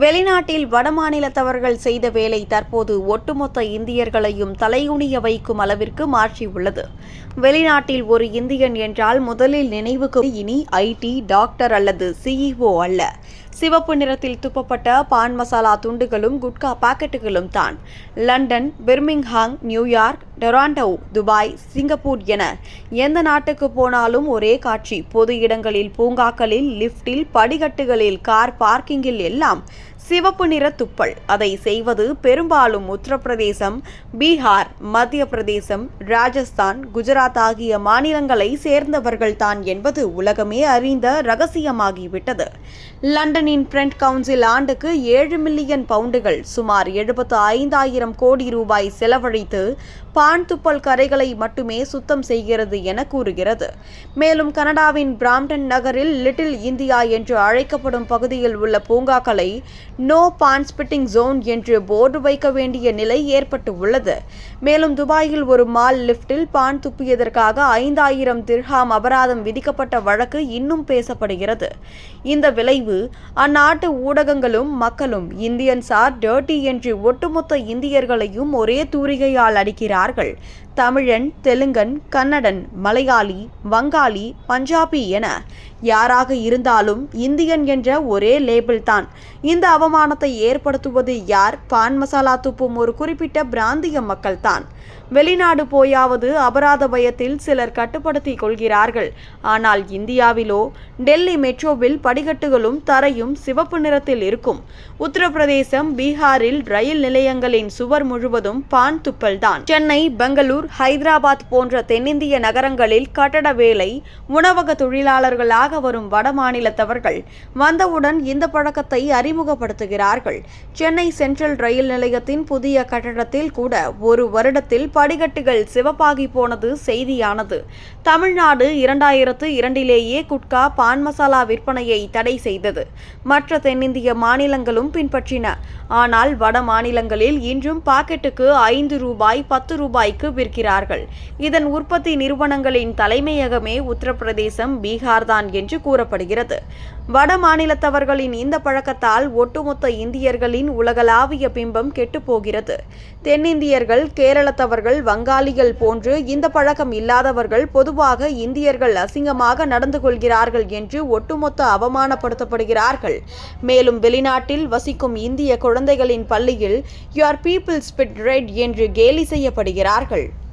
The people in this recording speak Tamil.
வெளிநாட்டில் வடமாநிலத்தவர்கள் செய்த வேலை தற்போது ஒட்டுமொத்த இந்தியர்களையும் தலைகுனிய வைக்கும் அளவிற்கு மாற்றியுள்ளது. வெளிநாட்டில் ஒரு இந்தியன் என்றால் முதலில் நினைவுக்கு இனி ஐடி டாக்டர் அல்லது சிஇஓ அல்ல. சிவப்பு நிறத்தில் துப்பப்பட்ட பான் மசாலா துண்டுகளும் குட்கா பாக்கெட்டுகளும் தான். London Birmingham New York Toronto Dubai Singapore என எந்த நாட்டுக்கு போனாலும் ஒரே காட்சி. பொது இடங்களில் பூங்காக்களில் லிஃப்டில் படிக்கட்டுகளில் கார் பார்க்கிங்கில் எல்லாம் சிவப்பு நிற துப்பல். அதை செய்வது பெரும்பாலும் உத்தரப்பிரதேசம் பீகார் மத்திய பிரதேசம் ராஜஸ்தான் குஜராத் ஆகிய மாநிலங்களை சேர்ந்தவர்கள்தான் என்பது உலகமே அறிந்த ரகசியமாகிவிட்டது. லண்டன் லண்டனின் பிரெண்ட் கவுன்சில் ஆண்டுக்கு ஏழு மில்லியன் பவுண்டுகள் சுமார் எழுபத்து ஐந்தாயிரம் கோடி ரூபாய் செலவழித்து பான் துப்பல் கரைகளை மட்டுமே சுத்தம் செய்கிறது என கூறுகிறது. மேலும் கனடாவின் பிராம்டன் நகரில் லிட்டில் இந்தியா என்று அழைக்கப்படும் பகுதியில் உள்ள பூங்காக்களை நோ பான் ஸ்பிட்டிங் ஜோன் என்று போர்டு வைக்க வேண்டிய நிலை ஏற்பட்டு உள்ளது மேலும் துபாயில் ஒரு மால் லிஃப்டில் பான் துப்பியதற்காக ஐந்தாயிரம் திர்ஹாம் அபராதம் விதிக்கப்பட்ட வழக்கு இன்னும் பேசப்படுகிறது. இந்த விளைவு அந்நாட்டு ஊடகங்களும் மக்களும் இந்தியன்ஸ் ஆர் டர்ட்டி என்று ஒட்டுமொத்த இந்தியர்களையும் ஒரே தூரிகையால் அடிக்கிறார்கள். தமிழன் தெலுங்கன் கன்னடன் மலையாளி வங்காளி பஞ்சாபி என யாராக இருந்தாலும் இந்தியன் என்ற ஒரே லேபிள் தான். இந்த அவமானத்தை ஏற்படுத்துவது யார்? பான் மசாலா துப்பும் ஒரு குறிப்பிட்ட பிராந்திய மக்கள் தான். வெளிநாடு போயாவது அபராத பயத்தில் சிலர் கட்டுப்படுத்திக் கொள்கிறார்கள். ஆனால் இந்தியாவிலோ டெல்லி மெட்ரோவில் படிக்கட்டுகளும் தரையும் சிவப்பு நிறத்தில் இருக்கும். உத்தரப்பிரதேசம் பீகாரில் ரயில் நிலையங்களின் சுவர் முழுவதும் பான் துப்பல் தான். சென்னை பெங்களூர் ஹைதராபாத் போன்ற தென்னிந்திய நகரங்களில் கட்டட வேலை உணவக தொழிலாளர்களாக வரும் வடமாநிலத்தவர்கள் வந்தவுடன் இந்த பழக்கத்தை அறிமுகப்படுத்துகிறார்கள். சென்னை சென்ட்ரல் ரயில் நிலையத்தின் புதிய கட்டடத்தில் கூட ஒரு வருடத்தில் படிக்கட்டுகள் சிவப்பாகி போனது செய்தியானது. தமிழ்நாடு இரண்டாயிரத்து இரண்டிலேயே குட்கா பான் மசாலா விற்பனையை தடை செய்தது. மற்ற தென்னிந்திய மாநிலங்களும் பின்பற்றின. ஆனால் வட மாநிலங்களில் இன்றும் பாக்கெட்டுக்கு ஐந்து ரூபாய் பத்து ரூபாய்க்கு விற்க இருக்கிறார்கள் இதன் உற்பத்தி நிறுவனங்களின் தலைமையகமே உத்தரப்பிரதேசம் பீகார் தான் என்று கூறப்படுகிறது. வட மாநிலத்தவர்களின் இந்த பழக்கத்தால் ஒட்டுமொத்த இந்தியர்களின் உலகளாவிய பிம்பம் கெட்டுப்போகிறது. தென்னிந்தியர்கள் கேரளத்தவர்கள் வங்காளிகள் போன்று இந்த பழக்கம் இல்லாதவர்கள் பொதுவாக இந்தியர்கள் அசிங்கமாக நடந்து கொள்கிறார்கள் என்று ஒட்டுமொத்த அவமானப்படுத்தப்படுகிறார்கள். மேலும் வெளிநாட்டில் வசிக்கும் இந்திய குழந்தைகளின் பள்ளியில் யுவர் பீப்புள் ஸ்பிட் ரெட் என்று கேலி செய்யப்படுகிறார்கள்.